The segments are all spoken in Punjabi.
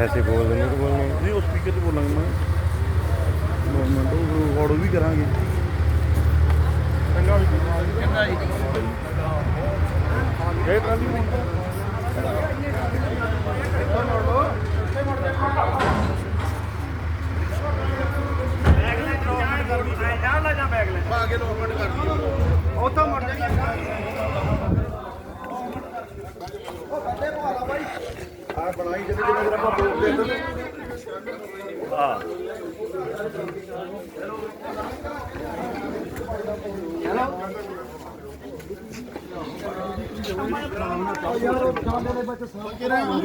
ਐਸੇ ਬੋਲਦੇ ਰਹੇ ਬੋਲਣਾ? ਨਹੀਂ, ਉਹ ਸਪੀਕਰ ਤੇ ਬੋਲਾਂਗੇ ਮੈਂ। ਗਵਰਨਮੈਂਟ ਉਹ ਰਿਕਾਰਡ ਵੀ ਕਰਾਂਗੇ। ਉੱਥੋਂ ਮੜ ਆ ਬਣਾਈ ਜਿਹਦੇ ਜਿਹਦੇ ਆਪਾਂ ਬੋਲਦੇ ਹਾਂ।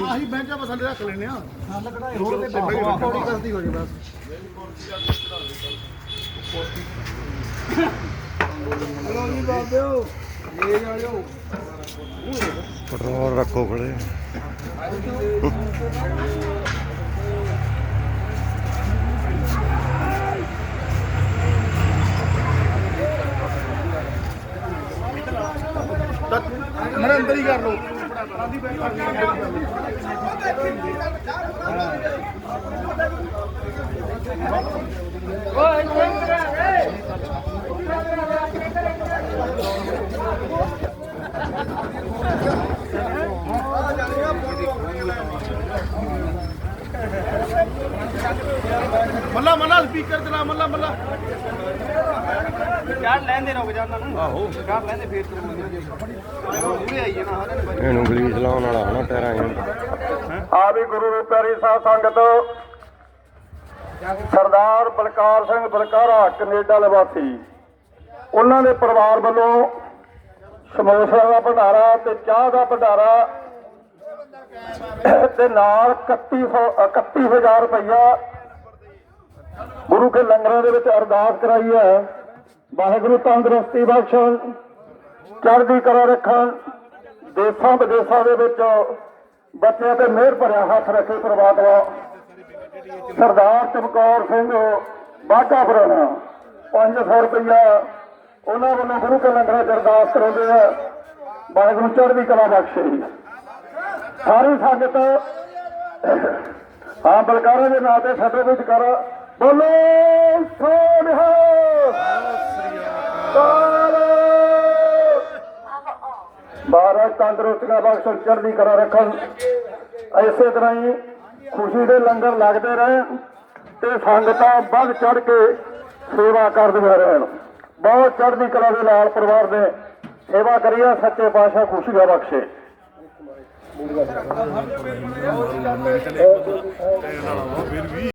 ਆਹੀ ਬੈਂਚਾਂ ਪਸੰਦ ਰੱਖ ਲੈਨੇ ਆ ਹੱਲ ਤੇ ਪੌੜੀ ਕਰਦੀ ਹੋ ਜੇ ਬਸ ਪੈਟਰੋਲ ਰੱਖੋ ਖੜੇ ਮੇਰੇ ਅੰਦਰ ਹੀ ਕਰ ਲਓ ਮੱਲਾ ਮੱਲਾ ਸਪੀਕਰ ਚਲਾ ਮੱਲਾ ਮੱਲਾ। ਚਾਰ ਲੈਂਦੇ ਰੁਕ ਜਾ ਉਹਨਾਂ ਨੂੰ। ਆਹੋ। ਚਾਰ ਲੈਂਦੇ ਫੇਰ ਤੁਰ ਮੂਰੇ ਆਈਏ ਨਾ ਹਰੇ ਨੇ ਇਹਨੂੰ ਗਲੀਸ ਲਾਉਣ ਵਾਲਾ ਹਨਾ ਟਾਇਰਾਂ ਨੂੰ ਆ ਵੀ ਗੁਰੂ ਦੇ ਪਿਆਰੀ ਸਾਧ ਸੰਗਤ ਸਰਦਾਰ ਬਲਕਾਰ ਸਿੰਘ ਬਲਕਾਰਾ ਕੈਨੇਡਾ ਨਿਵਾਸੀ। ਉਹਨਾਂ ਦੇ ਪਰਿਵਾਰ ਵੱਲੋਂ ਸਮੋਸਿਆਂ ਦਾ ਭੰਡਾਰਾ ਤੇ ਚਾਹ ਦਾ ਭੰਡਾਰਾ ਦੇ ਨਾਲ 3100 31000 ਰੁਪਇਆ ਗੁਰੂ ਕੇ ਲੰਗਰਾਂ ਦੇ ਵਿੱਚ ਅਰਦਾਸ ਕਰਾਈ ਹੈ। ਵਾਹਿਗੁਰੂ ਤੰਦਰੁਸਤੀ ਬਖਸ਼ਣ, ਚੜ੍ਹਦੀ ਕਲਾ ਰੱਖਣ, ਦੇਸਾਂ ਵਿਦੇਸਾਂ ਦੇ ਵਿੱਚ ਬੱਚਿਆਂ ਤੇ ਮਿਹਰ ਭਰਿਆ ਹੱਥ ਰੱਖੇ ਪ੍ਰਮਾਤਮਾ। ਸਰਦਾਰ ਚਮਕੌਰ ਸਿੰਘ ਬਾਘਾ ਪੁਰਾਣਾ 500 ਰੁਪਇਆ ਉਹਨਾਂ ਵੱਲੋਂ ਗੁਰੂ ਕੇ ਲੰਗਰਾਂ ਚ ਅਰਦਾਸ ਕਰਾਉਂਦੇ ਆ। ਵਾਹਿਗੁਰੂ ਚੜ੍ਹਦੀ ਕਲਾ ਬਖਸ਼ੇ। ਸਾਰੀ ਸੰਗਤ ਹਾਂ ਬਲਕਾਰਾਂ ਦੇ ਨਾਂ ਤੇ ਸਾਡੇ ਵਿੱਚ ਕਰ ਬੋਲੋ ਸੋਨਿਹਾ ਮਹਾਰਾਜ ਤੰਦਰੁਸਤੀਆਂ ਬਖਸ਼ਣ ਚੜ੍ਹਦੀ ਕਲਾ ਰੱਖਣ। ਇਸੇ ਤਰ੍ਹਾਂ ਹੀ ਖੁਸ਼ੀ ਦੇ ਲੰਗਰ ਲੱਗਦੇ ਰਹਿਣ ਤੇ ਸੰਗਤਾਂ ਵੱਧ ਚੜ ਕੇ ਸੇਵਾ ਕਰਦੀਆਂ ਰਹਿਣ। ਬਹੁਤ ਚੜ੍ਹਦੀ ਕਲਾ ਦੇ ਨਾਲ ਪਰਿਵਾਰ ਦੇ ਸੇਵਾ ਕਰੀਏ ਸੱਚੇ ਪਾਤਸ਼ਾਹ ਖੁਸ਼ੀਆਂ ਬਖਸ਼ੇ। ਮੂਲੀਆ